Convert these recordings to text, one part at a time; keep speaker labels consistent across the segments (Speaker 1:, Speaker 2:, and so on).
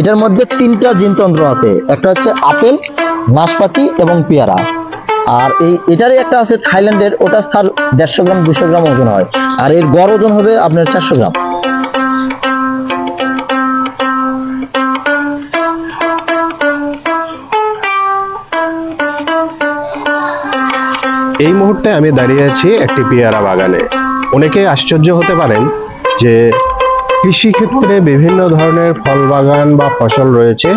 Speaker 1: এটার মধ্যে তিনটা জিনতন্ত্র আছে। একটা হচ্ছে আপেল, নাশপাতি এবং পেয়ারা। আর এই এটারই একটা আছে থাইল্যান্ডের, ওটা স্যার দেড়শো গ্রাম দুশো গ্রাম ওজন হয়। আর এর গড় ওজন হবে আপনার চারশো গ্রাম।
Speaker 2: এই মুহূর্তে আমি দাঁড়িয়ে আছি একটি পেয়ারা বাগানে। অনেকে আশ্চর্য হতে পারেন যে কৃষিক্ষেত্রে বিভিন্ন ধরনের ফল বাগান বা ফসল রয়েছে,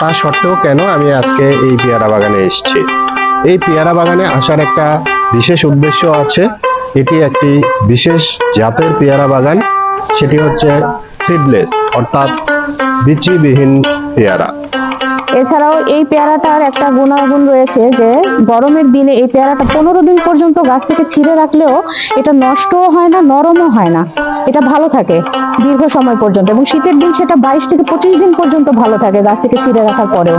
Speaker 2: তা সত্ত্বেও কেন আমি আজকে এই পেয়ারা বাগানে এসেছি? এই পেয়ারা বাগানে আসার একটা বিশেষ উদ্দেশ্য আছে। এটি একটি বিশেষ জাতের পেয়ারা বাগান। সেটি হচ্ছে সিডলেস অর্থাৎ বিচিবিহীন পেয়ারা।
Speaker 3: এছাড়াও এই পেয়ারাটার একটা গুণাগুণ রয়েছে যে গরমের দিনে এই পেয়ারাটা পনেরো দিন পর্যন্ত গাছ থেকে ছিঁড়ে রাখলেও এটা নষ্টও হয় না, নরমও হয় না। এটা ভালো থাকে দীর্ঘ সময় পর্যন্ত এবং শীতের দিন সেটা বাইশ থেকে পঁচিশ দিন পর্যন্ত ভালো থাকে গাছ থেকে ছিঁড়ে রাখার পরেও।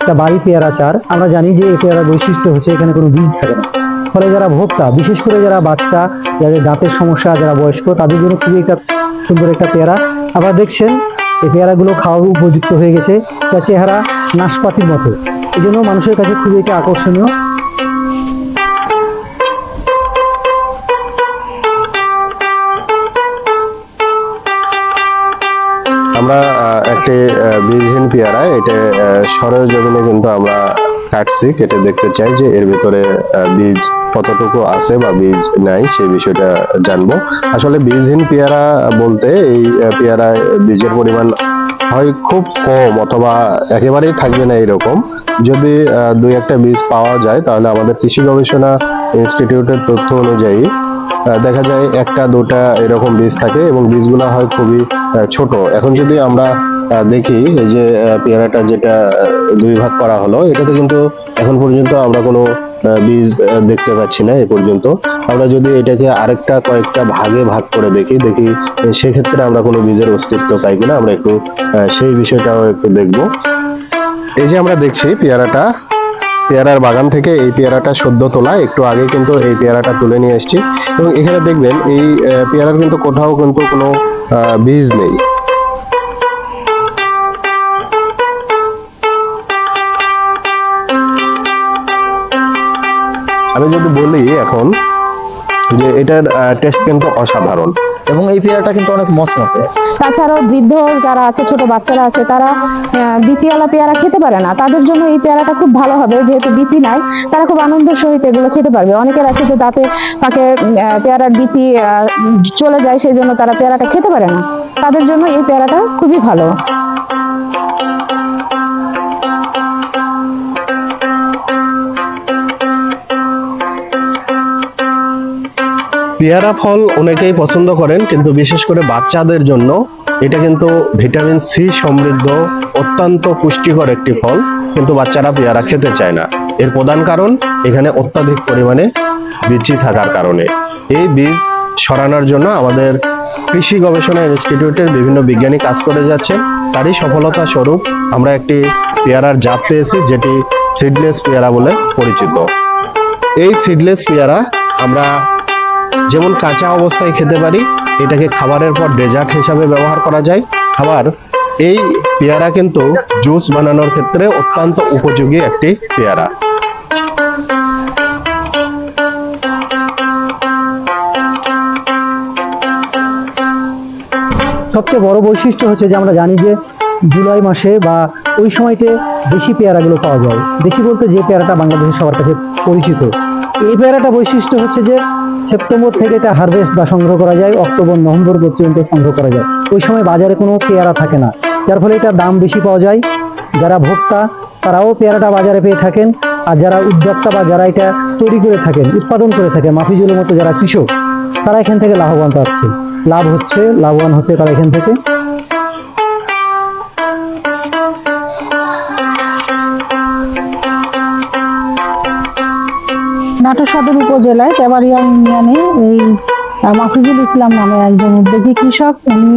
Speaker 4: একটা বাড়ি পেয়ারা চার। আমরা জানি যে এই পেয়ারার বৈশিষ্ট্য হচ্ছে এখানে কোনো বীজ থাকে না। ফলে যারা ভোক্তা, বিশেষ করে যারা বাচ্চা, যাদের দাঁতের সমস্যা, যারা বয়স্ক, তাদের জন্য খুবই একটা সুন্দর একটা পেয়ারা। আবার দেখছেন, এই পেয়ারাগুলো খাওয়ার উপযুক্ত হয়ে গেছে তার চেহারা নাশপাতির মতো। এই জন্য মানুষের কাছে খুবই একটা আকর্ষণীয়।
Speaker 2: আমরা একটি বীজহীন পেয়ারা, এটা সরল কিন্তু আমরা কাটছি, কেটে দেখতে চাই যে এর ভিতরে বীজ কতটুকু আছে বা বীজ নাই সেই বিষয়টা জানব। আসলে বীজহীন পেয়ারা বলতে এই পেয়ারা বীজের পরিমাণ হয় খুব কম অথবা একেবারেই থাকবে না এরকম। যদি দুই একটা বীজ পাওয়া যায়, তাহলে আমাদের কৃষি গবেষণা ইনস্টিটিউটের তথ্য অনুযায়ী দেখা যায় একটা, দুটা এরকম বীজ থাকে এবং বীজগুলো হয় খুবই ছোট। এখন যদি আমরা দেখি এই যে পেয়ারাটা যেটা দুই ভাগ করা হলো, এটাতে কিন্তু এখন পর্যন্ত আমরা কোনো বীজ দেখতে পাচ্ছি না এ পর্যন্ত। আমরা যদি এটাকে আরেকটা কয়েকটা ভাগে ভাগ করে দেখি দেখি সেক্ষেত্রে আমরা কোনো বীজের অস্তিত্ব পাই কিনা, আমরা একটু সেই বিষয়টাও একটু দেখব। এই যে আমরা দেখছি পেয়ারাটা, পেয়ারার বাগান থেকে এই পেয়ারাটা সদ্য তোলা, একটু আগে কিন্তু এই পেয়ারাটা তুলে নিয়ে এসেছি। এবং এখানে দেখবেন এই পেয়ারার কিন্তু কোথাও কিন্তু কোনো বীজ নেই। আমি যদি বলি এখন যে এটার টেস্ট কিন্তু অসাধারণ।
Speaker 1: এবং এই পেয়ারাটা কিন্তু অনেক মসমসে
Speaker 3: তাছাড়াও বৃদ্ধ যারা আছে, ছোট বাচ্চারা আছে, তারা বিচিওয়ালা পেয়ারা খেতে পারে না। তাদের জন্য এই পেয়ারাটা খুব ভালো হবে, যেহেতু বিচি নাই, তারা খুব আনন্দের সহিত এগুলো খেতে পারবে। অনেকের আছে যে দাঁতে তাকে পেয়ারার বিচি চলে যায় সেই জন্য তারা পেয়ারাটা খেতে পারে না। তাদের জন্য এই পেয়ারাটা খুবই ভালো।
Speaker 2: পেয়ারা ফল অনেকেই পছন্দ করেন, কিন্তু বিশেষ করে বাচ্চাদের জন্য এটা কিন্তু ভিটামিন সি সমৃদ্ধ, অত্যন্ত পুষ্টিকর একটি ফল, কিন্তু বাচ্চারা পেয়ারা খেতে চায় না। এর প্রধান কারণ, এখানে অত্যাধিক পরিমাণে বিচি থাকার কারণে। এই বীজ সরানোর জন্য আমাদের কৃষি গবেষণা ইনস্টিটিউটের বিভিন্ন বিজ্ঞানী কাজ করে যাচ্ছেন তারই সফলতা স্বরূপ আমরা একটি পেয়ারার জাত পেয়েছি, যেটি সিডলেস পেয়ারা বলে পরিচিত। এই সিডলেস পেয়ারা আমরা যেমন কাঁচা অবস্থায় খেতে পারি, এটাকে খাবারের পর ডেজার্ট হিসাবে ব্যবহার করা যায়। আবার এই পেয়ারা কিন্তু জুস বানানোর ক্ষেত্রে অত্যন্ত উপযোগী একটি পেয়ারা।
Speaker 4: সবচেয়ে বড় বৈশিষ্ট্য হচ্ছে যে আমরা জানি যে জুলাই মাসে বা ওই সময়তে দেশি পেয়ারাগুলো পাওয়া যায়। দেশি বলতে যে পেয়ারাটা বাংলাদেশের সবার কাছে পরিচিত এই পেয়ারাটা বৈশিষ্ট্য হচ্ছে যে সেপ্টেম্বর থেকে এটা হারভেস্ট বা সংগ্রহ করা যায়, অক্টোবর, নভেম্বর পর্যন্ত সংগ্রহ করা যায়। ওই সময় বাজারে কোনো পেয়ারা থাকে না, যার ফলে এটার দাম বেশি পাওয়া যায়। যারা ভোক্তা, তারাও পেয়ারাটা বাজারে পেয়ে থাকেন। আর যারা উদ্যোক্তা বা যারা এটা তৈরি করে থাকেন, উৎপাদন করে থাকেন, মাফিজুলের মতো যারা কৃষক, তারা এখান থেকে লাভবান পাচ্ছে। লাভ হচ্ছে, লাভবান হচ্ছে তারা এখান থেকে।
Speaker 3: নাটোর সদর উপজেলায় তেবাড়িয়া ইউনিয়নে এই মাফিজুল ইসলাম নামে একজন উদ্যোগী কৃষক। উনি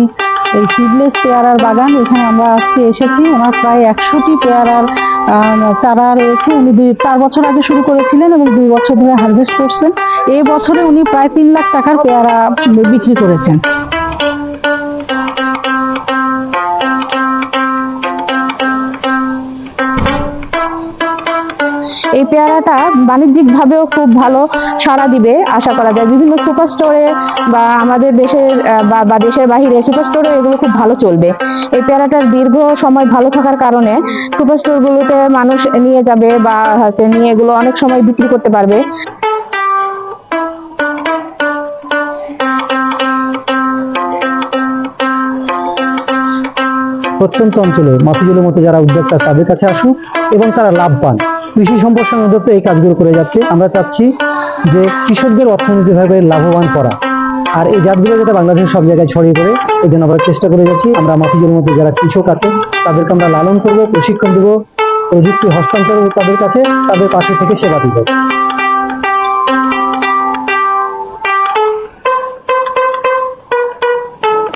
Speaker 3: এই সিডলেস পেয়ারার বাগান এখানে আমরা আজকে এসেছি। ওনার প্রায় একশোটি পেয়ারার চারা রয়েছে। উনি দুই, চার বছর আগে শুরু করেছিলেন এবং দুই বছর ধরে হারভেস্ট করছেন। এই বছরে উনি প্রায় তিন লাখ টাকার পেয়ারা বিক্রি করেছেন। পেয়ারাটা বাণিজ্যিক ভাবেও খুব ভালো সাড়া দিবে, আশা করা যায়। বিভিন্ন সুপার স্টোরে বা আমাদের দেশের বা দেশের বাহিরে সুপার স্টোরে এগুলো খুব ভালো চলবে। এই পেয়ারাটার দীর্ঘ সময় ভালো থাকার কারণে সুপার স্টোরগুলোতে মানুষ নিয়ে যাবে বা হচ্ছে নিয়ে এগুলো অনেক সময় বিক্রি করতে পারবে।
Speaker 4: প্রত্যন্ত অঞ্চলে মাফিজুলের মতো যারা উদ্যোক্তা তাদের কাছে আসুক এবং তারা লাভ পান কৃষি সম্প্রসারণ অধিদপ্তর এই কাজগুলো করে যাচ্ছে। আমরা চাচ্ছি যে কৃষকদের অর্থনৈতিকভাবে লাভবান করা। আর এই জাতগুলো যাতে বাংলাদেশের সব জায়গায় ছড়িয়ে পড়ে, এই জন্য আমরা চেষ্টা করে যাচ্ছি। আমরা মাফিজের মধ্যে যারা কৃষক আছে, তাদেরকে আমরা লালন করব, প্রশিক্ষণ দেবো, প্রযুক্তি হস্তান্তর তাদের কাছে, তাদের পাশে থেকে সেবা দিব।